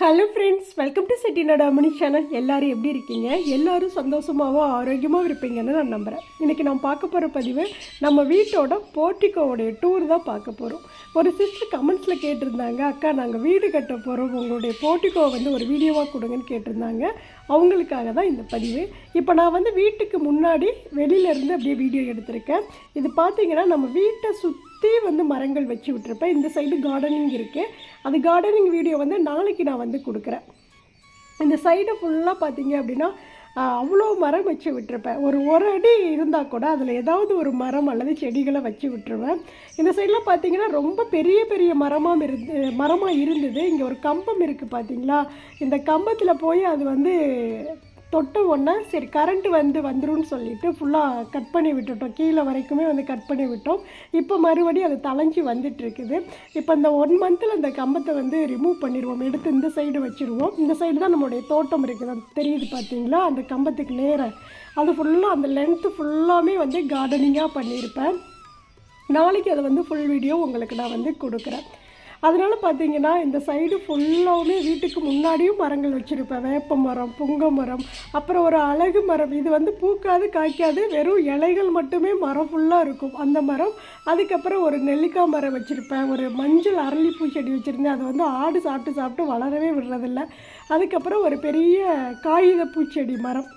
Hello friends welcome to Chettinad Amani channel எல்லோரும் எப்படி இருக்கீங்க? எல்லோரும் சந்தோஷமாகவும் ஆரோக்கியமாகவும் இருப்பீங்கன்னு நான் நம்புகிறேன் இன்றைக்கி நான் பார்க்க போகிற பதிவு நம்ம வீட்டோட போர்ட்டிகோவுடைய டூர் தான் பார்க்க போகிறோம் ஒரு சிஸ்டர் கமெண்ட்ஸில் கேட்டிருந்தாங்க அக்கா நாங்கள் வீடு கட்ட போகிறோம் உங்களுடைய போர்ட்டிகோ வந்து ஒரு வீடியோவாக கொடுங்கன்னு கேட்டிருந்தாங்க. அவங்களுக்காக தான் இந்த பதிவு. இப்போ நான் வந்து வீட்டுக்கு முன்னாடி வெளியிலேருந்து அப்படியே வீடியோ எடுத்திருக்கேன். இது பார்த்திங்கன்னா நம்ம வீட்டை சுற்றி சுற்றி வந்து மரங்கள் வச்சு விட்டுருப்பேன். இந்த சைடு கார்டனிங் இருக்குது அது கார்டனிங் வீடியோ வந்து நாளைக்கு நான் வந்து கொடுக்குறேன். இந்த சைடு ஃபுல்லாக பார்த்தீங்க அப்படின்னா அவ்வளோ மரம் வச்சு விட்டுருப்பேன். ஒரு ஒரு அடி இருந்தால் கூட அதில் ஏதாவது ஒரு மரம் அல்லது செடிகளை வச்சு விட்டுருவேன். இந்த சைடில் பார்த்தீங்கன்னா ரொம்ப பெரிய பெரிய மரமாக இருந்து மரமாக இருந்தது. இங்கே ஒரு கம்பம் இருக்குது பார்த்தீங்களா இந்த கம்பத்தில் போய் அது வந்து தொட்ட உடனே சரி கரண்ட் வந்து வந்துடும் சொல்லிட்டு ஃபுல்லாக கட் பண்ணி விட்டுட்டோம். கீழே வரைக்குமே வந்து கட் பண்ணி விட்டோம். இப்போ மறுபடியும் அது தலைஞ்சி வந்துட்டுருக்குது. இப்போ இந்த ஒன் மந்தில் அந்த கம்பத்தை வந்து ரிமூவ் பண்ணிடுவோம். எடுத்து இந்த சைடு வச்சுருவோம். இந்த சைடு தான் நம்மளுடைய தோட்டம் இருக்குது. அது தெரியுது பார்த்தீங்களா? அந்த கம்பத்துக்கு நேராக அது ஃபுல்லாக அந்த லென்த்து ஃபுல்லாமே வந்து கார்டனிங்காக பண்ணியிருப்பேன். நாளைக்கு அதை வந்து ஃபுல் வீடியோ உங்களுக்கு நான் வந்து கொடுக்குறேன். அதனால் பார்த்தீங்கன்னா இந்த சைடு ஃபுல்லாகவுமே வீட்டுக்கு முன்னாடியும் மரங்கள் வச்சுருப்பேன். வேப்ப மரம் புங்க மரம் அப்புறம் ஒரு அழகு மரம். இது வந்து பூக்காது காய்க்காது வெறும் இலைகள் மட்டுமே மரம் ஃபுல்லாக இருக்கும். அந்த மரம் அதுக்கப்புறம் ஒரு நெல்லிக்காய் மரம் வச்சுருப்பேன். ஒரு மஞ்சள் அரளிப்பூ செடி வச்சுருந்தேன். அதை வந்து ஆடு சாப்பிட்டு சாப்பிட்டு வளரவே விடுறதில்ல. அதுக்கப்புறம் ஒரு பெரிய காகித பூச்செடி மரம்.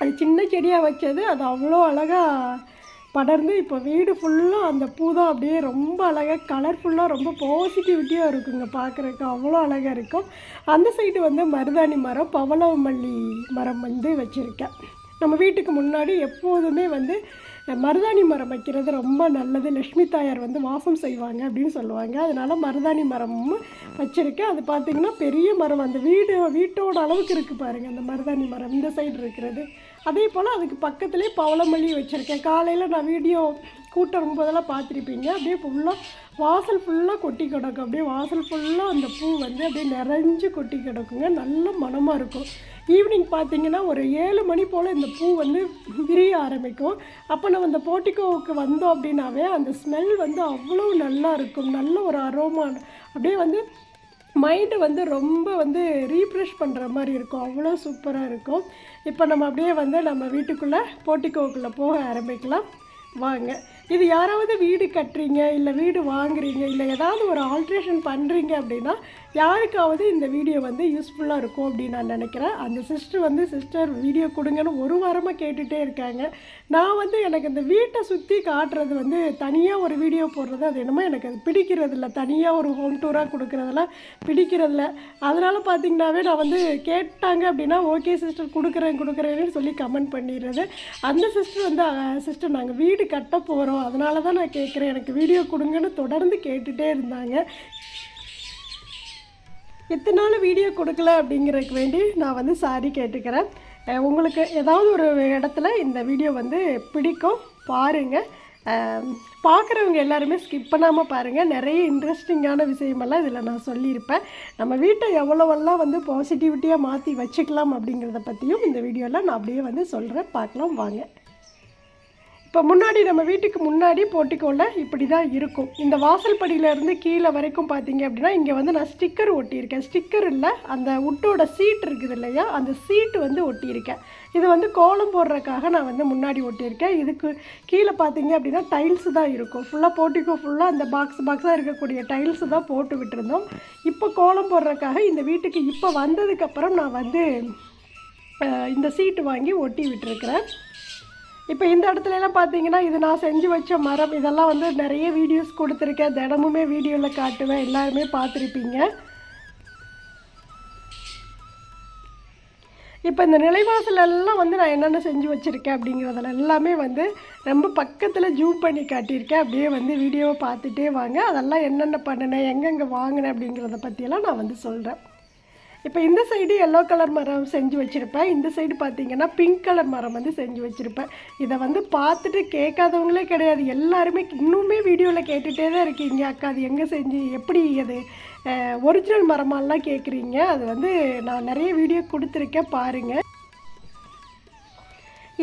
அது சின்ன செடியாக வச்சது. அது அவ்வளோ அழகாக படர்ந்து இப்போ வீடு ஃபுல்லாக அந்த பூ தான் அப்படியே ரொம்ப அழகாக கலர்ஃபுல்லாக ரொம்ப பாசிட்டிவிட்டியாக இருக்குங்க பார்க்குறதுக்கு அவ்வளோ அழகாக இருக்கும். அந்த சைடு வந்து மருதாணி மரம் பவளமல்லி மரம் வந்து வச்சுருக்கேன். நம்ம வீட்டுக்கு முன்னாடி எப்போதுமே வந்து மருதாணி மரம் வைக்கிறது ரொம்ப நல்லது. லக்ஷ்மி தாயார் வந்து வாசம் செய்வாங்க அப்படின்னு சொல்லுவாங்க. அதனால் மருதாணி மரமும் வச்சுருக்கேன். அது பார்த்திங்கன்னா பெரிய மரம். அந்த வீடு வீட்டோட அளவுக்கு இருக்குது பாருங்கள் அந்த மருதாணி மரம் இந்த சைடு இருக்கிறது. அதே போல் அதுக்கு பக்கத்துலேயே பவளமல்லி வச்சுருக்கேன். காலையில் நான் வீடியோ கூட்டம் ரொம்பதெல்லாம் பார்த்துருப்பீங்க. அப்படியே ஃபுல்லாக வாசல் ஃபுல்லாக கொட்டி கிடக்கும். அப்படியே வாசல் ஃபுல்லாக அந்த பூ வந்து அப்படியே நிறைஞ்சு கொட்டி கிடக்குங்க. நல்ல மணமாக இருக்கும். ஈவினிங் பார்த்தீங்கன்னா ஒரு ஏழு மணி போல் இந்த பூ வந்து விரிய ஆரம்பிக்கும். அப்போ நம்ம இந்த போட்டிக்கோவுக்கு வந்தோம் அப்படின்னாவே அந்த ஸ்மெல் வந்து அவ்வளோ நல்லா இருக்கும். நல்ல ஒரு அரோமா அப்படியே வந்து மைண்டு வந்து ரொம்ப வந்து ரீஃப்ரெஷ் பண்ணுற மாதிரி இருக்கும். அவ்வளோ சூப்பராக இருக்கும். இப்போ நம்ம அப்படியே வந்து நம்ம வீட்டுக்குள்ளே போட்டிக்கோக்குள்ளே போக ஆரம்பிக்கலாம். வாங்க. இது யாராவது வீடு கட்டுறீங்க இல்லை வீடு வாங்குறீங்க இல்லை ஏதாவது ஒரு ஆல்ட்ரேஷன் பண்ணுறீங்க அப்படின்னா யாருக்காவது இந்த வீடியோ வந்து யூஸ்ஃபுல்லாக இருக்கும் அப்படின்னு நான் நினைக்கிறேன். அந்த சிஸ்டர் வந்து சிஸ்டர் வீடியோ கொடுங்கன்னு ஒரு வாரமாக கேட்டுகிட்டே இருக்காங்க. நான் வந்து எனக்கு இந்த வீட்டை சுற்றி காட்டுறது வந்து தனியாக ஒரு வீடியோ போடுறது அது என்னமோ எனக்கு அது பிடிக்கிறது இல்லை தனியாக ஒரு ஹோம் டூராக கொடுக்குறதெல்லாம் பிடிக்கிறதில்ல. அதனால் பார்த்திங்கனாவே நான் வந்து கேட்டாங்க அப்படின்னா ஓகே சிஸ்டர் கொடுக்குறேன் கொடுக்குறேன்னு சொல்லி கமெண்ட் பண்ணிடுறது. அந்த சிஸ்டர் வந்து சிஸ்டர் நாங்கள் வீடு கட்ட போகிறோம் அதனால தான் நான் கேட்குறேன் எனக்கு வீடியோ கொடுங்கன்னு தொடர்ந்து கேட்டுகிட்டே இருந்தாங்க. எத்தனை நாள் வீடியோ கொடுக்கல அப்படிங்கிறதுக்கு வேண்டி நான் வந்து சாரி கேட்டுக்கிறேன். உங்களுக்கு ஏதாவது ஒரு இடத்துல இந்த வீடியோ வந்து பிடிக்கும் பாருங்கள் பார்க்குறவங்க எல்லாருமே ஸ்கிப் பண்ணாமல் பாருங்கள் நிறைய இன்ட்ரெஸ்டிங்கான விஷயமெல்லாம் இதில் நான் சொல்லியிருப்பேன். நம்ம வீட்டை எவ்வளோவெல்லாம் வந்து பாசிட்டிவிட்டியாக மாற்றி வச்சுக்கலாம் அப்படிங்கிறத பற்றியும் இந்த வீடியோவில் நான் அப்படியே வந்து சொல்கிறேன் பார்க்கலாம் வாங்க. இப்போ முன்னாடி நம்ம வீட்டுக்கு முன்னாடி போட்டிக்கோல இப்படி தான் இருக்கும். இந்த வாசல் படியிலேருந்து கீழே வரைக்கும் பார்த்தீங்க அப்படின்னா இங்கே வந்து நான் ஸ்டிக்கர் ஒட்டியிருக்கேன். ஸ்டிக்கர் இல்லை அந்த உட்டோட சீட் இருக்குது இல்லையா அந்த சீட்டு வந்து ஒட்டியிருக்கேன். இது வந்து கோலம் போடுறதுக்காக நான் வந்து முன்னாடி ஒட்டியிருக்கேன். இதுக்கு கீழே பார்த்தீங்க அப்படின்னா டைல்ஸ் தான் இருக்கும். ஃபுல்லாக போட்டிக்கோ ஃபுல்லாக அந்த பாக்ஸ் பாக்ஸாக இருக்கக்கூடிய டைல்ஸ் தான் போட்டு விட்டுருந்தோம். இப்போ கோலம் போடுறதுக்காக இந்த வீட்டுக்கு இப்போ வந்ததுக்கப்புறம் நான் வந்து இந்த சீட்டு வாங்கி ஒட்டி விட்டுருக்கிறேன். இப்போ இந்த இடத்துல எல்லாம் பார்த்தீங்கன்னா இது நான் செஞ்சு வச்ச மரம் இதெல்லாம் வந்து நிறைய வீடியோஸ் கொடுத்துருக்கேன். தினமுமே வீடியோவில் காட்டுவேன். எல்லாருமே பார்த்துருப்பீங்க. இப்போ இந்த நிலைவாசல் எல்லாம் வந்து நான் என்னென்ன செஞ்சு வச்சுருக்கேன் அப்படிங்கிறதுல எல்லாமே வந்து ரொம்ப பக்கத்தில் ஜூம் பண்ணி காட்டியிருக்கேன். அப்படியே வந்து வீடியோவை பார்த்துட்டே வாங்க. அதெல்லாம் என்னென்ன பண்ணினேன் எங்கெங்கே வாங்கினேன் அப்படிங்கிறத பற்றியெல்லாம் நான் வந்து சொல்கிறேன் இப்போ இந்த சைடு எல்லோ கலர் மரம் செஞ்சு வச்சுருப்பேன். இந்த சைடு பார்த்தீங்கன்னா பிங்க் கலர் மரம் வந்து செஞ்சு வச்சுருப்பேன். இதை வந்து பார்த்துட்டு கேட்காதவங்களே கிடையாது. எல்லாருமே இன்னுமே வீடியோவில் கேட்டுகிட்டே தான் இருக்கீங்க. அக்கா அது எங்கே செஞ்சு எப்படி அது? ஒரிஜினல் மரமாலாம் கேட்குறீங்க. அது வந்து நான் நிறைய வீடியோ கொடுத்துருக்கேன். பாருங்கள்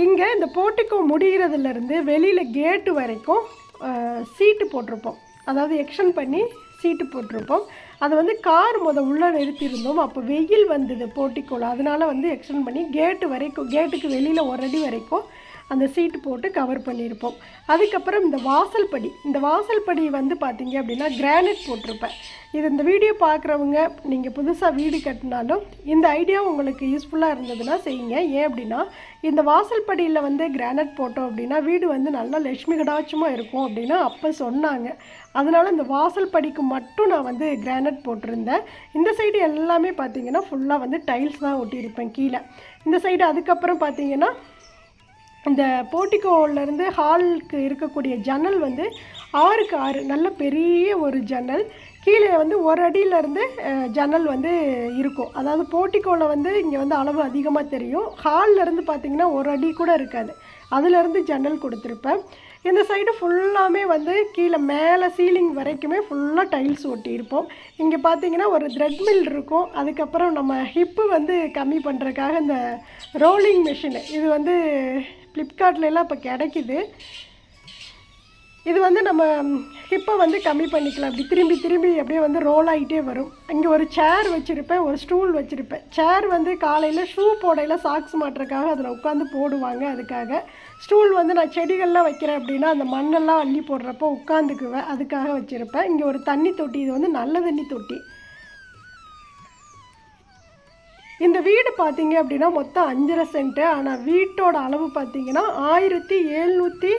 இங்கே இந்த போட்டிக்கோ முடிகிறதுலேருந்து வெளியில் கேட்டு வரைக்கும் சீட்டு போட்டிருப்போம். அதாவது எக்ஷன் பண்ணி சீட்டு போட்டிருப்போம். அது வந்து கார் முத உள்ளே நிறுத்தியிருந்தோம். அப்போ வெயில் வந்தது போட்டிக்கோல அதனால் வந்து எக்ஸ்டெண்ட் பண்ணி கேட்டு வரைக்கும் கேட்டுக்கு வெளியில் ஒரு அடி வரைக்கும் அந்த சீட்டு போட்டு கவர் பண்ணியிருப்போம். அதுக்கப்புறம் இந்த வாசல் படி. இந்த வாசல் படி வந்து பார்த்தீங்க அப்படின்னா கிரானைட் போட்டிருப்பேன். இது இந்த வீடியோ பார்க்குறவங்க நீங்கள் புதுசாக வீடு கட்டினாலும் இந்த ஐடியா உங்களுக்கு யூஸ்ஃபுல்லாக இருந்ததுன்னா செய்யுங்க. ஏன் அப்படின்னா இந்த வாசல் படியில் வந்து கிரானைட் போட்டோம் அப்படின்னா வீடு வந்து நல்லா லட்சுமி கடாட்சமாக இருக்கும் அப்படின்னா அப்போ சொன்னாங்க. அதனால் இந்த வாசல் படிக்கு மட்டும் நான் வந்து கிரானைட் போட்டிருந்தேன். இந்த சைடு எல்லாமே பார்த்தீங்கன்னா ஃபுல்லாக வந்து டைல்ஸ் தான் ஒட்டியிருப்பேன் கீழே. இந்த சைடு அதுக்கப்புறம் பார்த்திங்கன்னா இந்த போர்ட்டிகோலேருந்து ஹாலுக்கு இருக்கக்கூடிய ஜன்னல் வந்து ஆறுக்கு ஆறு நல்ல பெரிய ஒரு ஜன்னல். கீழே வந்து ஒரு அடியிலேருந்து ஜன்னல் வந்து இருக்கும். அதாவது போர்ட்டிகோவில் வந்து இங்கே வந்து அளவு அதிகமாக தெரியும். ஹாலில் இருந்து ஒரு அடி கூட இருக்காது. அதுலேருந்து ஜன்னல் கொடுத்துருப்பேன். இந்த சைடு ஃபுல்லாமே வந்து கீழே மேலே சீலிங் வரைக்குமே ஃபுல்லாக டைல்ஸ் ஒட்டியிருப்போம் இங்கே பார்த்தீங்கன்னா ஒரு த்ரெட் மில் இருக்கும். அதுக்கப்புறம் நம்ம ஹிப்பு வந்து கம்மி பண்ணுறதுக்காக இந்த ரோலிங் மிஷின். இது வந்து ஃப்ளிப்கார்ட்லலாம் இப்போ கிடைக்குது. இது வந்து நம்ம ஹிப்பை வந்து கம்மி பண்ணிக்கலாம். அப்படி திரும்பி திரும்பி அப்படியே வந்து ரோல் ஆகிட்டே வரும். இங்கே ஒரு சேர் வச்சுருப்பேன் ஒரு ஸ்டூல் வச்சுருப்பேன். சேர் வந்து காலையில் ஷூ போடையில் சாக்ஸ் மாட்டுறதுக்காக அதில் உட்காந்து போடுவாங்க அதுக்காக. ஸ்டூல் வந்து நான் செடிகள்லாம் வைக்கிறேன் அப்படின்னா அந்த மண்ணெல்லாம் அள்ளி போடுறப்போ உட்காந்துக்குவேன் அதுக்காக வச்சுருப்பேன். இங்கே ஒரு தண்ணி தொட்டி இது வந்து நல்ல தண்ணி தொட்டி. இந்த வீடு பார்த்தீங்க அப்படின்னா மொத்தம் அஞ்சரை சென்ட்டு. ஆனால் வீட்டோட அளவு பார்த்தீங்கன்னா ஆயிரத்தி எழுநூற்றி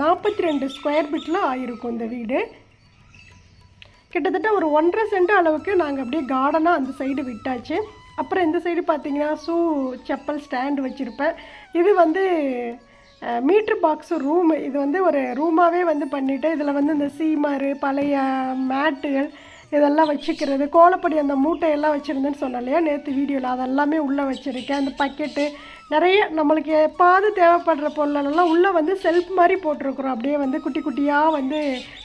நாற்பத்தி ரெண்டு ஸ்கொயர் ஃபீட்டில் ஆயிருக்கும் இந்த வீடு. கிட்டத்தட்ட ஒரு ஒன்றரை சென்ட் அளவுக்கு நாங்கள் அப்படியே கார்டனாக அந்த சைடு விட்டாச்சு. அப்புறம் இந்த சைடு பார்த்தீங்கன்னா ஷூ செப்பல் ஸ்டாண்டு வச்சுருப்பேன். இது வந்து மீட்ரு பாக்ஸு ரூமு இது வந்து ஒரு ரூமாகவே வந்து பண்ணிவிட்டு இதில் வந்து இந்த சீமாரு பழைய மேட்டுகள் இதெல்லாம் வச்சுக்கிறது. கோலப்படி அந்த மூட்டையெல்லாம் வச்சுருந்தேன்னு சொன்னேன் இல்லையா? நேற்று வீடியோவில் அதெல்லாமே உள்ளே வச்சுருக்கேன். அந்த பக்கெட்டு நிறைய நம்மளுக்கு எப்பாவது தேவைப்படுற பொருளெல்லாம் உள்ளே வந்து செல்ஃப் மாதிரி போட்டிருக்கிறோம். அப்படியே வந்து குட்டி குட்டியாக வந்து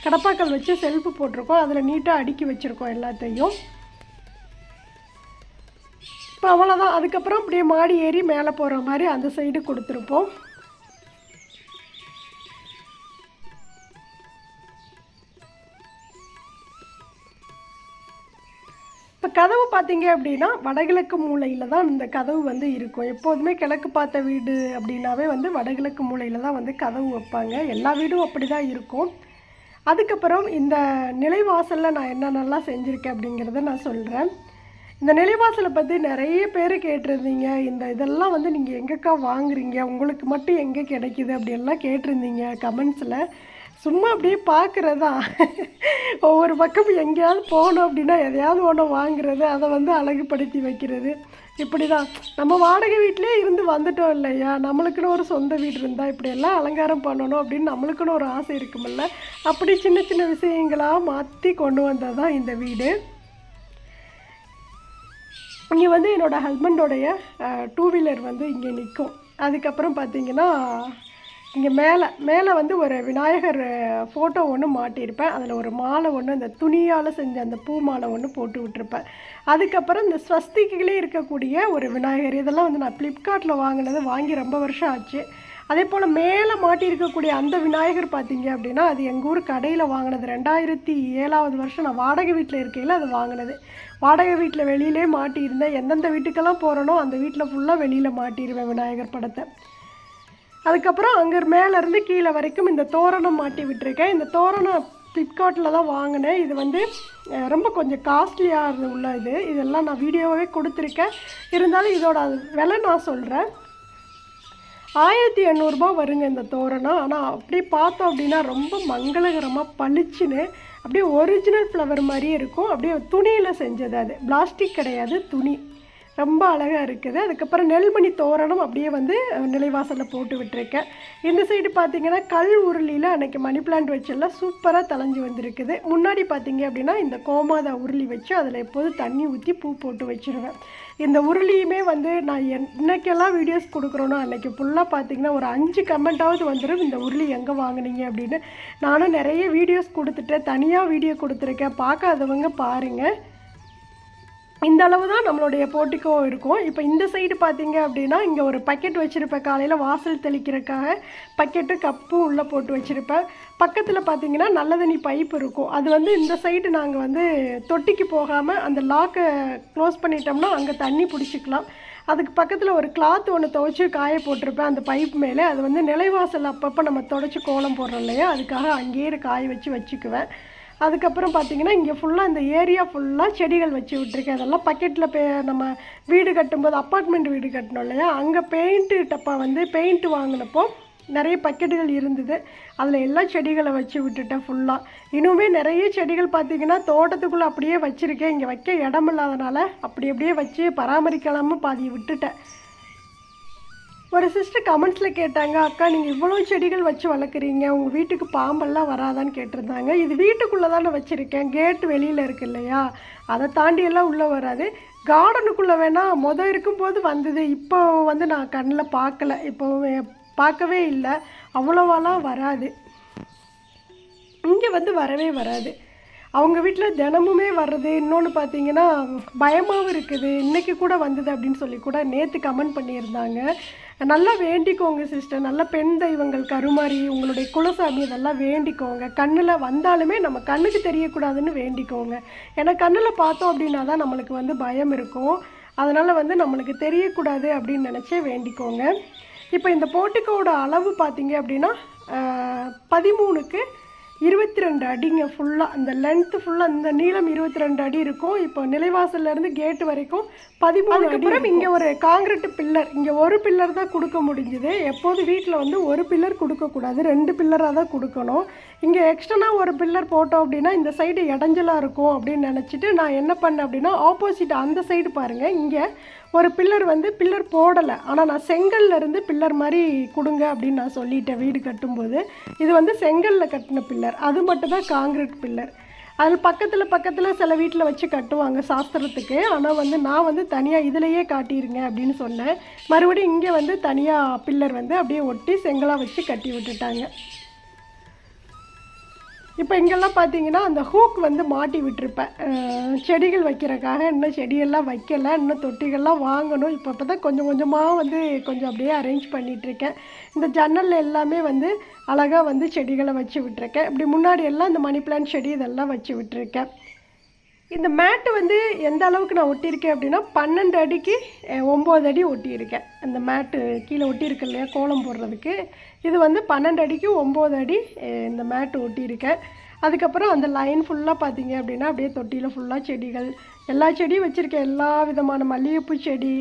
கடப்பாக்கள் வச்சு செல்ஃபு போட்டிருக்கோம். அதில் நீட்டாக அடுக்கி வச்சுருக்கோம் எல்லாத்தையும். இப்போ அவ்வளோதான் அதுக்கப்புறம் அப்படியே மாடி ஏறி மேலே போகிற மாதிரி அந்த சைடு கொடுத்துருப்போம். இப்போ கதவு பார்த்தீங்க அப்படின்னா வடகிழக்கு மூலையில் தான் இந்த கதவு வந்து இருக்கும். எப்போதுமே கிழக்கு பார்த்த வீடு அப்படின்னாவே வந்து வடகிழக்கு மூலையில் தான் வந்து கதவு வைப்பாங்க. எல்லா வீடும் அப்படி தான் இருக்கும். அதுக்கப்புறம் இந்த நிலைவாசலில் நான் என்னென்னலாம் செஞ்சுருக்கேன் அப்படிங்கிறத நான் சொல்கிறேன் இந்த நிலைவாசலை பற்றி நிறைய பேர் கேட்டிருந்தீங்க. இந்த இதெல்லாம் வந்து நீங்கள் எங்கேக்கா வாங்குறீங்க? உங்களுக்கு மட்டும் எங்கே கிடைக்குது? அப்படியெல்லாம் கேட்டிருந்தீங்க கமெண்ட்ஸில். சும்மா அப்படியே பார்க்குறதா? ஒவ்வொரு பக்கம் எங்கேயாவது போகணும் அப்படின்னா எதையாவது ஒன்று வாங்குறது அதை வந்து அழகுபடுத்தி வைக்கிறது. இப்படி தான் நம்ம வாடகை வீட்டிலே இருந்து வந்துட்டோம் இல்லையா? நம்மளுக்குன்னு ஒரு சொந்த வீடு இருந்தால் இப்படியெல்லாம் அலங்காரம் பண்ணணும் அப்படின்னு நம்மளுக்குன்னு ஒரு ஆசை இருக்குமில்ல? அப்படி சின்ன சின்ன விஷயங்களாக மாற்றி கொண்டு வந்தால் தான் இந்த வீடு. இங்கே வந்து என்னோடய ஹஸ்பண்டோடைய டூ வீலர் வந்து இங்கே நிற்கும் அதுக்கப்புறம் பார்த்தீங்கன்னா இங்கே மேலே மேலே வந்து ஒரு விநாயகர் ஃபோட்டோ ஒன்று மாட்டியிருப்பேன். அதில் ஒரு மாலை ஒன்று அந்த துணியால் செஞ்ச அந்த பூ மாலை ஒன்று போட்டு விட்டுருப்பேன். அதுக்கப்புறம் இந்த ஸ்வஸ்திகளே இருக்கக்கூடிய ஒரு விநாயகர் இதெல்லாம் வந்து நான் ஃப்ளிப்கார்ட்டில் வாங்கினது வாங்கி ரொம்ப வருஷம் ஆச்சு. அதே போல் மேலே மாட்டியிருக்கக்கூடிய அந்த விநாயகர் பார்த்தீங்க அப்படின்னா அது எங்கள் ஊர் கடையில் வாங்கினது. ரெண்டாயிரத்தி ஏழாவது வருஷம் நான் வாடகை வீட்டில் இருக்கையில் அது வாங்கினது. வாடகை வீட்டில் வெளியிலே மாட்டியிருந்தேன். எந்தெந்த வீட்டுக்கெல்லாம் போகிறனோ அந்த வீட்டில் ஃபுல்லாக வெளியில் மாட்டிடுவேன் விநாயகர் படத்தை. அதுக்கப்புறம் அங்கே மேலேருந்து கீழே வரைக்கும் இந்த தோரணம் மாட்டி விட்டுருக்கேன். இந்த தோரணம் ஃப்ளிப்கார்ட்டில் தான் வாங்கினேன். இது வந்து ரொம்ப கொஞ்சம் காஸ்ட்லியாக உள்ள இது. இதெல்லாம் நான் வீடியோவே கொடுத்துருக்கேன். இருந்தாலும் இதோட விலை நான் சொல்கிறேன் ஆயிரத்தி எண்ணூறுபா வருங்க இந்த தோரணம். ஆனால் அப்படியே பார்த்தோம் அப்படின்னா ரொம்ப மங்களகரமாக பளிச்சுன்னு அப்படியே ஒரிஜினல் ஃப்ளவர் மாதிரியே இருக்கும். அப்படியே துணியில் செஞ்சது அது. பிளாஸ்டிக் கிடையாது துணி. ரொம்ப அழகாக இருக்குது. அதுக்கப்புறம் நெல்மணி தோரணம் அப்படியே வந்து நிலைவாசலில் போட்டு விட்டுருக்கேன். இந்த சைடு பார்த்தீங்கன்னா கல் உருளியில் அன்றைக்கி மணி பிளான்ட் வச்செல்லாம் சூப்பராக தலைஞ்சு வந்திருக்குது. முன்னாடி பார்த்தீங்க அப்படின்னா இந்த கோமாதா உருளி வச்சு அதில் எப்போதும் தண்ணி ஊற்றி பூ போட்டு வச்சுருவேன். இந்த உருளியுமே வந்து நான் என் இன்னைக்கெல்லாம் வீடியோஸ் கொடுக்குறோனோ அன்றைக்கி ஃபுல்லாக பார்த்தீங்கன்னா ஒரு அஞ்சு கமெண்ட்டாவது வந்துடும் இந்த உருளி எங்கே வாங்குனீங்க அப்படின்னு. நானும் நிறைய வீடியோஸ் கொடுத்துட்டேன். தனியாக வீடியோ கொடுத்துருக்கேன். பார்க்காதவங்க பாருங்கள் இந்த அளவு தான் நம்மளுடைய போட்டிக்கோ இருக்கும். இப்போ இந்த சைடு பார்த்தீங்க அப்படின்னா இங்கே ஒரு பக்கெட் வச்சுருப்பேன். காலையில் வாசல் தெளிக்கிறதுக்காக பக்கெட்டு கப்பும் உள்ளே போட்டு வச்சுருப்பேன். பக்கத்தில் பார்த்தீங்கன்னா நல்ல தண்ணி பைப் இருக்கும். அது வந்து இந்த சைடு நாங்கள் வந்து தொட்டிக்கு போகாமல் அந்த லாக்கை க்ளோஸ் பண்ணிட்டோம்னா அங்கே தண்ணி பிடிச்சிக்கலாம். அதுக்கு பக்கத்தில் ஒரு கிளாத் ஒன்று துவைச்சி காய போட்டிருப்பேன். அந்த பைப் மேலே. அது வந்து நிலைவாசல் அப்பப்போ நம்ம துடைச்சி கோலம் போடுறோம் இல்லையா? அதுக்காக அங்கேயே காய வச்சு வச்சுக்குவேன். அதுக்கப்புறம் பார்த்தீங்கன்னா இங்கே ஃபுல்லாக இந்த ஏரியா ஃபுல்லாக செடிகள் வச்சு விட்ருக்கேன் அதெல்லாம் பக்கெட்டில் பே நம்ம வீடு கட்டும்போது அப்பார்ட்மெண்ட் வீடு கட்டணும் இல்லையா? அங்கே பெயிண்ட்டு டப்பா வந்து பெயிண்ட் வாங்கினப்போ நிறைய பக்கெட்டுகள் இருந்தது. அதில் எல்லா செடிகளை வச்சு விட்டுட்டேன் ஃபுல்லாக இன்னுமே நிறைய செடிகள் பார்த்திங்கன்னா தோட்டத்துக்குள்ளே அப்படியே வச்சுருக்கேன். இங்கே வைக்க இடம் இல்லாதனால அப்படி அப்படியே வச்சு பராமரிக்கலாமல் பாதி விட்டுட்டேன். ஒரு சிஸ்டர் கமெண்ட்ஸில் கேட்டாங்க அக்கா நீங்கள் இவ்வளோ செடிகள் வச்சு வளர்க்குறீங்க உங்கள் வீட்டுக்கு பாம்பெல்லாம் வராதான்னு கேட்டிருந்தாங்க. இது வீட்டுக்குள்ளே தானே வச்சுருக்கேன் கேட்டு வெளியில் இருக்கு இல்லையா? அதை தாண்டியெல்லாம் உள்ளே வராது. கார்டனுக்குள்ளே வேணால் மொதல் இருக்கும்போது வந்தது. இப்போ வந்து நான் கண்ணில் பார்க்கல. இப்போ பார்க்கவே இல்லை. அவ்வளோவாலாம் வராது. இங்கே வந்து வரவே வராது. அவங்க வீட்டில் தினமுமே வர்றது. இன்னொன்று பார்த்தீங்கன்னா பயமாகவும் இருக்குது. இன்றைக்கி கூட வந்தது அப்படின்னு சொல்லி கூட நேற்று கமெண்ட் பண்ணியிருந்தாங்க. நல்லா வேண்டிக்கோங்க சிஸ்டர் நல்ல பெண் தெய்வங்கள் கருமாரி உங்களுடைய குலசாமி இதெல்லாம் வேண்டிக்கோங்க. கண்ணில் வந்தாலுமே நம்ம கண்ணுக்கு தெரியக்கூடாதுன்னு வேண்டிக்கோங்க. ஏன்னா கண்ணில் பார்த்தோம் அப்படின்னா தான் நம்மளுக்கு வந்து பயம் இருக்கும். அதனால் வந்து நம்மளுக்கு தெரியக்கூடாது அப்படின்னு நினச்சே வேண்டிக்கோங்க. இப்போ இந்த போட்டிக்கோட அளவு பார்த்தீங்க அப்படின்னா பதிமூணுக்கு இருபத்தி ரெண்டு அடிங்க ஃபுல்லாக அந்த லென்த்து ஃபுல்லாக இந்த நீளம் இருபத்தி ரெண்டு அடி இருக்கும். இப்போ நிலைவாசல்லேருந்து கேட்டு வரைக்கும் பதிமூணு அப்புறம் இங்கே ஒரு காங்கிரீட் பில்லர் இங்கே ஒரு பில்லர் தான் கொடுக்க முடிஞ்சுது. எப்போது வீட்டில் வந்து ஒரு பில்லர் கொடுக்கக்கூடாது ரெண்டு பில்லராக தான் கொடுக்கணும். இங்கே எக்ஸ்டர்னாக ஒரு பில்லர் போட்டோம் அப்படின்னா இந்த சைடு இடைஞ்சலாக இருக்கும் அப்படின்னு நினச்சிட்டு நான் என்ன பண்ணேன் அப்படின்னா ஆப்போசிட் அந்த சைடு பாருங்கள் இங்கே ஒரு பில்லர் வந்து பில்லர் போடலை. ஆனால் நான் செங்கல்ல இருந்து பில்லர் மாதிரி கொடுங்க அப்படின்னு நான் சொல்லிட்டேன் வீடு கட்டும்போது. இது வந்து செங்கல்ல கட்டின பில்லர். அது மட்டும் தான் காங்கிரீட் பில்லர். அது பக்கத்தில் பக்கத்தில் சில வீட்டில் வச்சு கட்டுவாங்க சாஸ்திரத்துக்கு. ஆனால் வந்து நான் வந்து தனியாக இதிலையே காட்டியிருங்க அப்படின்னு சொன்னேன். மறுபடியும் இங்கே வந்து தனியாக பில்லர் வந்து அப்படியே ஒட்டி செங்கலாக வச்சு கட்டி விட்டுட்டாங்க. இப்போ இங்கெல்லாம் பார்த்தீங்கன்னா அந்த ஹூக் வந்து மாட்டி விட்டுருப்பேன். செடிகள் வைக்கிறக்காக இன்னும் செடியெல்லாம் வைக்கலை இன்னும் தொட்டிகள்லாம் வாங்கணும். இப்போ இப்போ தான் கொஞ்சம் கொஞ்சமாக வந்து கொஞ்சம் அப்படியே அரேஞ்ச் பண்ணிகிட்ருக்கேன் இந்த ஜன்னல் எல்லாமே வந்து அழகாக வந்து செடிகளை வச்சு விட்டுருக்கேன். இப்படி முன்னாடி எல்லாம் இந்த மணி பிளான்ட் செடி இதெல்லாம் வச்சு விட்டுருக்கேன். இந்த மேட்டு வந்து எந்த அளவுக்கு நான் ஒட்டியிருக்கேன் அப்படின்னா பன்னெண்டு அடிக்கு ஒம்பது அடி ஒட்டியிருக்கேன். அந்த மேட்டு கீழே ஒட்டியிருக்கு இல்லையா கோலம் போடுறதுக்கு. இது வந்து பன்னெண்டு அடிக்கு ஒம்பது அடி இந்த மேட்டு ஒட்டியிருக்கேன். அதுக்கப்புறம் அந்த லைன் ஃபுல்லாக பார்த்தீங்க அப்படின்னா அப்படியே தொட்டியில் ஃபுல்லாக செடிகள். எல்லா செடியும் வச்சுருக்கேன். எல்லா விதமான மல்லிகைப்பூ செடி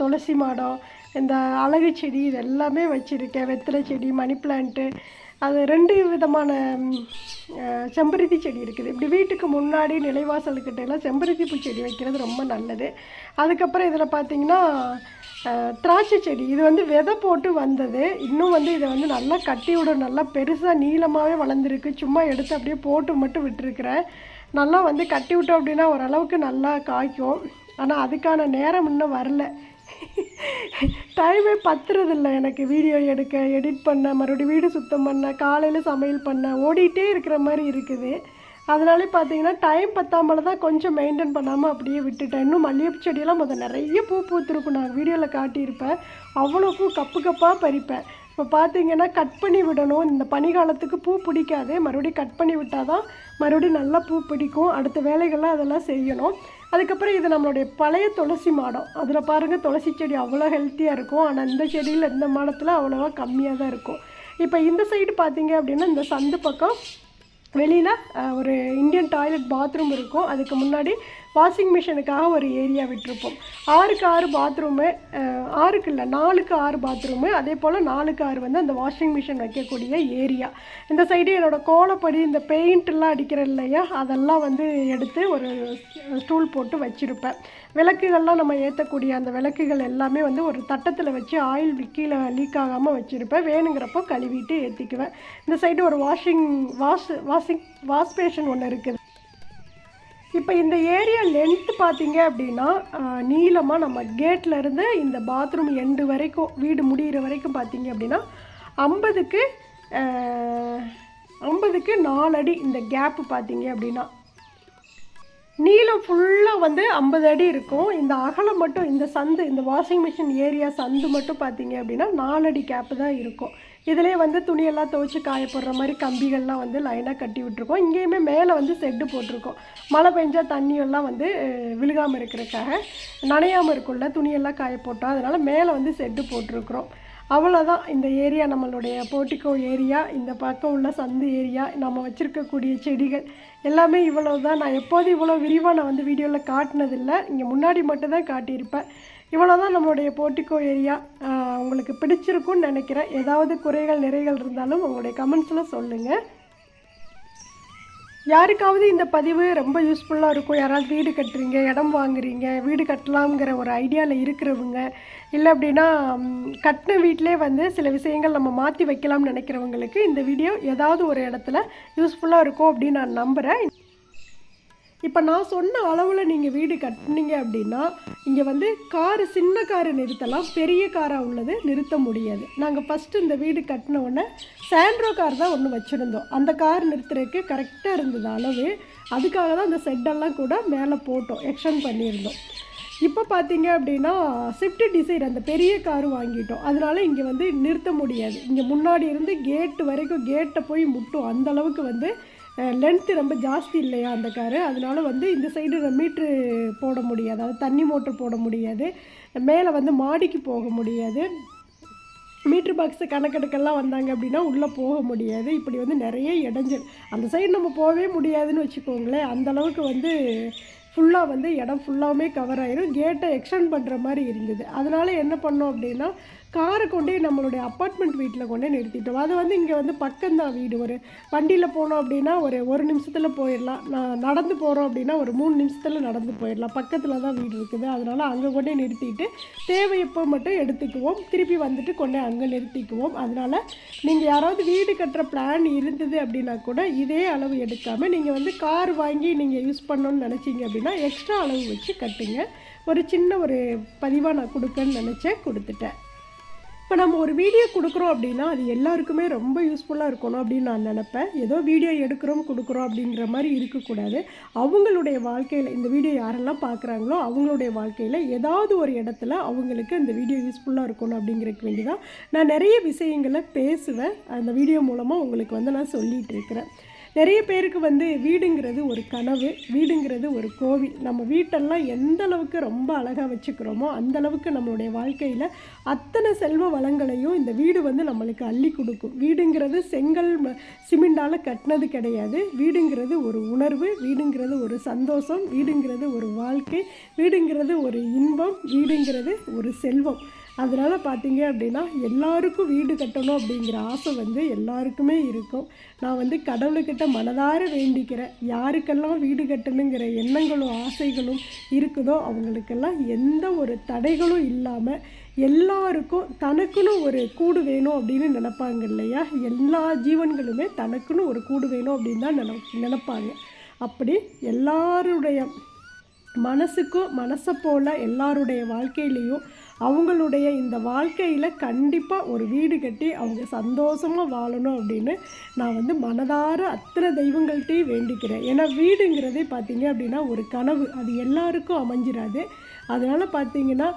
துளசி மாடம் இந்த அழகு செடி இது எல்லாமே வச்சுருக்கேன். வெத்தலை செடி மணி பிளான்ட்டு அது ரெண்டு விதமான செம்பருத்தி செடி இருக்குது. இப்படி வீட்டுக்கு முன்னாடி நிலைவாசலுக்கிட்ட எல்லாம் செம்பருத்தி பூ செடி வைக்கிறது ரொம்ப நல்லது. அதுக்கப்புறம் இதில் பார்த்தீங்கன்னா திராட்சை செடி. இது வந்து விதை போட்டு வந்தது. இன்னும் வந்து இதை வந்து நல்லா கட்டி விடும் நல்லா பெருசாக நீளமாகவே வளர்ந்துருக்கு. சும்மா எடுத்து அப்படியே போட்டு மட்டும் விட்டுருக்குறேன். நல்லா வந்து கட்டி விட்டோம் அப்படின்னா ஓரளவுக்கு நல்லா காய்க்கும். ஆனால் அதுக்கான நேரம் இன்னும் வரல. டைமே பத்துறதில்ல எனக்கு. வீடியோ எடுக்க எடிட் பண்ண மறுபடியும் வீடு சுத்தம் பண்ண காலையில் சமையல் பண்ண ஓடிட்டே இருக்கிற மாதிரி இருக்குது. அதனாலே பார்த்தீங்கன்னா டைம் பத்தாமல் தான் கொஞ்சம் மெயின்டைன் பண்ணாமல் அப்படியே விட்டுட்டேன். இன்னும் மல்லிகைப்பூ செடியெல்லாம் முதல் நிறைய பூ பூத்துருக்கும். நான் வீடியோவில் காட்டியிருப்பேன். அவ்வளோ பூ கப்பு கப்பாக பறிப்பேன். இப்போ பார்த்தீங்கன்னா கட் பண்ணி விடணும். இந்த பனிகாலத்துக்கு பூ பிடிக்காது. மறுபடியும் கட் பண்ணி விட்டால் தான் மறுபடியும் நல்லா பூ பிடிக்கும். அடுத்த வேலைகள்லாம் அதெல்லாம் செய்யணும். அதுக்கப்புறம் இது நம்மளுடைய பழைய துளசி மாடம். அதில் பாருங்கள் துளசி செடி அவ்வளோ ஹெல்த்தியாக இருக்கும். ஆனால் இந்த செடியில் இந்த மாடத்தில் அவ்வளோவா கம்மியாக தான் இருக்கும். இப்போ இந்த சைடு பார்த்தீங்க அப்படின்னா இந்த சந்து பக்கம் வெளியில் ஒரு இந்தியன் டாய்லெட் பாத்ரூம் இருக்கும். அதுக்கு முன்னாடி வாஷிங் மிஷினுக்காக ஒரு ஏரியா விட்டிருப்போம். ஆறுக்கு ஆறு பாத்ரூமு ஆறுக்கு இல்லை நாலுக்கு ஆறு பாத்ரூமு அதே போல் நாலுக்கு ஆறு வந்து அந்த வாஷிங் மிஷின் வைக்கக்கூடிய ஏரியா இந்த சைடு என்னோடய கோலப்படி இந்த பெயிண்ட்லாம் அடிக்கிற இல்லையா அதெல்லாம் வந்து எடுத்து ஒரு ஸ்டூல் போட்டு வச்சுருப்பேன். விளக்குகள்லாம் நம்ம ஏற்றக்கூடிய அந்த விளக்குகள் எல்லாமே வந்து ஒரு தட்டத்தில் வச்சு ஆயில் கீழே லீக் ஆகாமல் வச்சுருப்பேன். வேணுங்கிறப்போ கழுவிட்டு ஏற்றிக்குவேன் இந்த சைடு ஒரு washing wash washing wash basin ஒன்று இருக்குது. இப்போ இந்த ஏரியா லென்த்து பார்த்தீங்க அப்படின்னா நீளமாக நம்ம கேட்லேருந்து இந்த பாத்ரூம் எண்டு வரைக்கும் வீடு முடிகிற வரைக்கும் பார்த்தீங்க அப்படின்னா ஐம்பதுக்கு ஐம்பதுக்கு நாலு அடி இந்த கேப்பு பார்த்தீங்க அப்படின்னா நீளம் ஃபுல்லாக வந்து ஐம்பது அடி இருக்கும். இந்த அகலம் மட்டும் இந்த சந்து இந்த வாஷிங் மிஷின் ஏரியா சந்து மட்டும் பார்த்தீங்க அப்படின்னா நாலடி கேப்பு தான் இருக்கும். இதிலே வந்து துணியெல்லாம் துவைச்சி காய போடுற மாதிரி கம்பிகள்லாம் வந்து லைனாக கட்டி விட்டுருக்கோம். இங்கேயுமே மேலே வந்து செட்டு போட்டிருக்கோம். மழை பெஞ்சால் தண்ணியெல்லாம் வந்து விழுகாமல் இருக்கிறதுக்காக நனையாமல் இருக்கும்ல துணியெல்லாம் காய போட்டோம் அதனால் மேலே வந்து செட்டு போட்டிருக்கிறோம். அவ்வளோதான் இந்த ஏரியா நம்மளுடைய போர்ட்டிக்கோ ஏரியா இந்த பக்கம் உள்ள சந்து ஏரியா நம்ம வச்சுருக்கக்கூடிய செடிகள் எல்லாமே இவ்வளோ தான் நான் எப்போதும் இவ்வளோ விரிவாக நான் வந்து வீடியோவில் காட்டினதில்லை. இங்கே முன்னாடி மட்டும்தான் காட்டியிருப்பேன். இவ்வளோ தான் நம்மளுடைய போர்ட்டிகோ ஏரியா. உங்களுக்கு பிடிச்சிருக்கும்னு நினைக்கிறேன். ஏதாவது குறைகள் நிறைகள் இருந்தாலும் உங்களுடைய கமெண்ட்ஸில் சொல்லுங்கள் யாருக்காவது இந்த பதிவு ரொம்ப யூஸ்ஃபுல்லாக இருக்கும். யாராவது வீடு கட்டுறீங்க இடம் வாங்குறீங்க வீடு கட்டலாம்ங்கிற ஒரு ஐடியாவில் இருக்கிறவங்க இல்லை அப்படின்னா கட்டின வீட்டிலே வந்து சில விஷயங்கள் நம்ம மாற்றி வைக்கலாம்னு நினைக்கிறவங்களுக்கு இந்த வீடியோ ஏதாவது ஒரு இடத்துல யூஸ்ஃபுல்லாக இருக்கும் அப்படின்னு நான் நம்புகிறேன் இப்போ நான் சொன்ன அளவில் நீங்கள் வீடு கட்டினீங்க அப்படின்னா இங்கே வந்து காரு சின்ன காரை நிறுத்தலாம். பெரிய காராக உள்ளது நிறுத்த முடியாது. நாங்கள் ஃபஸ்ட்டு இந்த வீடு கட்டின உடனே சாண்ட்ரோ கார் தான் ஒன்று வச்சுருந்தோம். அந்த கார் நிறுத்துறதுக்கு கரெக்டாக இருந்தது அளவு. அதுக்காக தான் அந்த செட்டெல்லாம் கூட மேலே போட்டோம் எக்ஸ்டன் பண்ணியிருந்தோம். இப்போ பார்த்தீங்க அப்படின்னா ஸ்விஃப்ட் டிசைர் அந்த பெரிய கார் வாங்கிட்டோம். அதனால இங்கே வந்து நிறுத்த முடியாது. இங்கே முன்னாடி இருந்து கேட்டு வரைக்கும் கேட்டை போய் முட்டும். அந்தளவுக்கு வந்து லென்த்து ரொம்ப ஜாஸ்தி இல்லையா அந்த காரு அதனால வந்து இந்த சைடு மீட்ரு போட முடியாது. அதாவது தண்ணி மோட்ரு போட முடியாது. மேலே வந்து மாடிக்கு போக முடியாது. மீட்ரு பாக்ஸு கணக்கெடுக்கெல்லாம் வந்தாங்க அப்படின்னா உள்ளே போக முடியாது. இப்படி வந்து நிறைய இடைஞ்சல். அந்த சைடு நம்ம போகவே முடியாதுன்னு வச்சுக்கோங்களேன். அந்த அளவுக்கு வந்து ஃபுல்லாக வந்து இடம் ஃபுல்லாகவுமே கவர் ஆயிரும். கேட்டை எக்ஸ்டெண்ட் பண்ணுற மாதிரி இருந்தது. அதனால் என்ன பண்ணோம் அப்படின்னா காரை கொண்டே நம்மளுடைய அப்பார்ட்மெண்ட் வீட்டில் கொண்டே நிறுத்திட்டோம். அது வந்து இங்கே வந்து பக்கம்தான் வீடு. ஒரு வண்டியில் போனோம் அப்படின்னா ஒரு ஒரு நிமிஷத்தில் போயிடலாம். நான் நடந்து போகிறோம் அப்படின்னா ஒரு மூணு நிமிஷத்தில் நடந்து போயிடலாம். பக்கத்தில் தான் வீடு இருக்குது. அதனால் அங்கே கொண்டே நிறுத்திட்டு தேவையப்போ மட்டும் எடுத்துக்குவோம். திருப்பி வந்துட்டு கொண்டே அங்கே நிறுத்திக்குவோம். அதனால் நீங்கள் யாராவது வீடு கட்டுற பிளான் இருந்தது அப்படின்னா கூட இதே அளவு எடுக்காமல் நீங்கள் வந்து கார் வாங்கி நீங்கள் யூஸ் பண்ணணும்னு நினச்சிங்க அப்படின்னா எக்ஸ்ட்ரா அளவு வச்சு கட்டுங்க. ஒரு சின்ன ஒரு பதிவாக நான் கொடுக்கன்னு நினச்சேன். கொடுத்துட்டேன். இப்போ நம்ம ஒரு வீடியோ கொடுக்குறோம் அப்படின்னா அது எல்லாருக்குமே ரொம்ப யூஸ்ஃபுல்லாக இருக்கணும் அப்படின்னு நான் நினப்பேன். ஏதோ வீடியோ எடுக்கிறோம் கொடுக்குறோம் அப்படிங்கிற மாதிரி இருக்கக்கூடாது. அவங்களுடைய வாழ்க்கையில் இந்த வீடியோ யாரெல்லாம் பார்க்குறாங்களோ அவங்களுடைய வாழ்க்கையில் ஏதாவது ஒரு இடத்துல அவங்களுக்கு இந்த வீடியோ யூஸ்ஃபுல்லாக இருக்கணும் அப்படிங்கிறதுக்கு வேண்டி தான் நான் நிறைய விஷயங்களை பேசுவேன். அந்த வீடியோ மூலமாக உங்களுக்கு வந்து நான் சொல்லிகிட்டு இருக்கிறேன். நிறைய பேருக்கு வந்து வீடுங்கிறது ஒரு கனவு வீடுங்கிறது ஒரு கோவில். நம்ம வீட்டெல்லாம் எந்த அளவுக்கு ரொம்ப அழகாக வச்சுக்கிறோமோ அந்த அளவுக்கு நம்மளுடைய வாழ்க்கையில் அத்தனை செல்வ வளங்களையும் இந்த வீடு வந்து நம்மளுக்கு அள்ளி கொடுக்கும். வீடுங்கிறது செங்கல் ம- சிமெண்டால் கட்டினது கிடையாது. வீடுங்கிறது ஒரு உணர்வு வீடுங்கிறது ஒரு சந்தோஷம் வீடுங்கிறது ஒரு வாழ்க்கை வீடுங்கிறது ஒரு இன்பம் வீடுங்கிறது ஒரு செல்வம். அதனால் பார்த்தீங்க அப்படின்னா எல்லாருக்கும் வீடு கட்டணும் அப்படிங்கிற ஆசை வந்து எல்லாருக்குமே இருக்கும். நான் வந்து கடவுள்கிட்ட மனதார வேண்டிக்கிறேன். யாருக்கெல்லாம் வீடு கட்டணுங்கிற எண்ணங்களும் ஆசைகளும் இருக்குதோ அவங்களுக்கெல்லாம் எந்த ஒரு தடைகளும் இல்லாமல் எல்லாருக்கும் தனக்குன்னு ஒரு கூடு வேணும் அப்படின்னு நினைப்பாங்க இல்லையா? எல்லா ஜீவன்களுமே தனக்குன்னு ஒரு கூடு வேணும் அப்படின்னு தான் நினை நினைப்பாங்க. அப்படி எல்லாருடைய மனசுக்கும் மனசை போல் எல்லாருடைய வாழ்க்கையிலையும் அவங்களுடைய இந்த வாழ்க்கையில் கண்டிப்பாக ஒரு வீடு கட்டி அவங்க சந்தோஷமாக வாழணும் அப்படின்னு நான் வந்து மனதார அத்தனை தெய்வங்கள்ட்டே வேண்டிக்கிறேன். ஏன்னா வீடுங்கிறதே பார்த்தீங்க அப்படின்னா ஒரு கனவு. அது எல்லாருக்கும் அமைஞ்சிடாது அதனால் பார்த்திங்கன்னா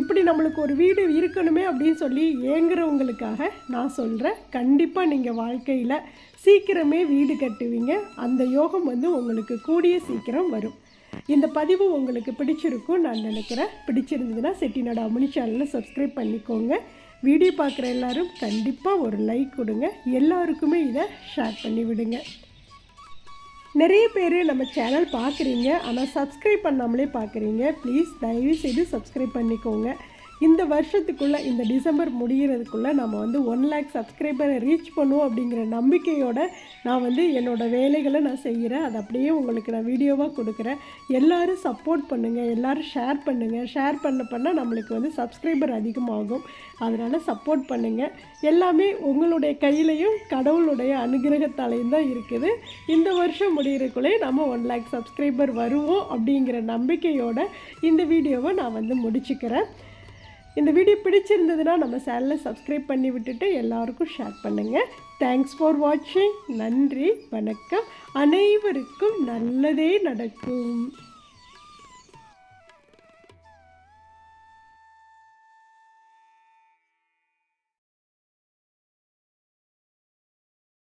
இப்படி நம்மளுக்கு ஒரு வீடு இருக்கணுமே அப்படின்னு சொல்லி ஏங்குறவங்களுக்காக நான் சொல்கிறேன் கண்டிப்பாக நீங்கள் வாழ்க்கையில் சீக்கிரமே வீடு கட்டுவீங்க. அந்த யோகம் வந்து உங்களுக்கு கூடிய சீக்கிரம் வரும். இந்த பதிவு உங்களுக்கு பிடிச்சிருக்கும் நான் நினைக்கிறேன். பிடிச்சிருந்ததுன்னா செட்டிநாடு அமுனி சேனலில் சப்ஸ்கிரைப் பண்ணிக்கோங்க. வீடியோ பார்க்குற எல்லாரும் கண்டிப்பாக ஒரு லைக் கொடுங்க. எல்லாருக்குமே இதை ஷேர் பண்ணி விடுங்க. நிறைய பேர் நம்ம சேனல் பார்க்குறீங்க ஆனால் சப்ஸ்கிரைப் பண்ணாமலே பார்க்குறீங்க. ப்ளீஸ் தயவு செய்து சப்ஸ்கிரைப் பண்ணிக்கோங்க. இந்த வருஷத்துக்குள்ளே இந்த டிசம்பர் முடிகிறதுக்குள்ளே நம்ம வந்து ஒன் லேக் சப்ஸ்கிரைபரை ரீச் பண்ணுவோம் அப்படிங்கிற நம்பிக்கையோட நான் வந்து என்னோடய வேலைகளை நான் செய்கிறேன். அது அப்படியே உங்களுக்கு நான் வீடியோவாக கொடுக்குறேன். எல்லாரும் சப்போர்ட் பண்ணுங்கள் எல்லோரும் ஷேர் பண்ணுங்கள் ஷேர் பண்ண பண்ண நம்மளுக்கு வந்து சப்ஸ்கிரைபர் அதிகமாகும். அதனால் சப்போர்ட் பண்ணுங்கள் எல்லாமே உங்களுடைய கையிலையும் கடவுளுடைய அனுகிரகத்தாலையும் தான் இருக்குது. இந்த வருஷம் முடிகிறக்குள்ளே நம்ம ஒன் லேக் சப்ஸ்கிரைபர் வருவோம் அப்படிங்கிற நம்பிக்கையோட இந்த வீடியோவை நான் வந்து முடிச்சுக்கிறேன். இந்த வீடியோ பிடிச்சிருந்ததுன்னா நம்ம சேனலை சப்ஸ்கிரைப் பண்ணி விட்டுட்டு எல்லாருக்கும் ஷேர் பண்ணுங்கள் தேங்க்ஸ் ஃபார் வாட்சிங் நன்றி வணக்கம். அனைவருக்கும் நல்லதே நடக்கும்.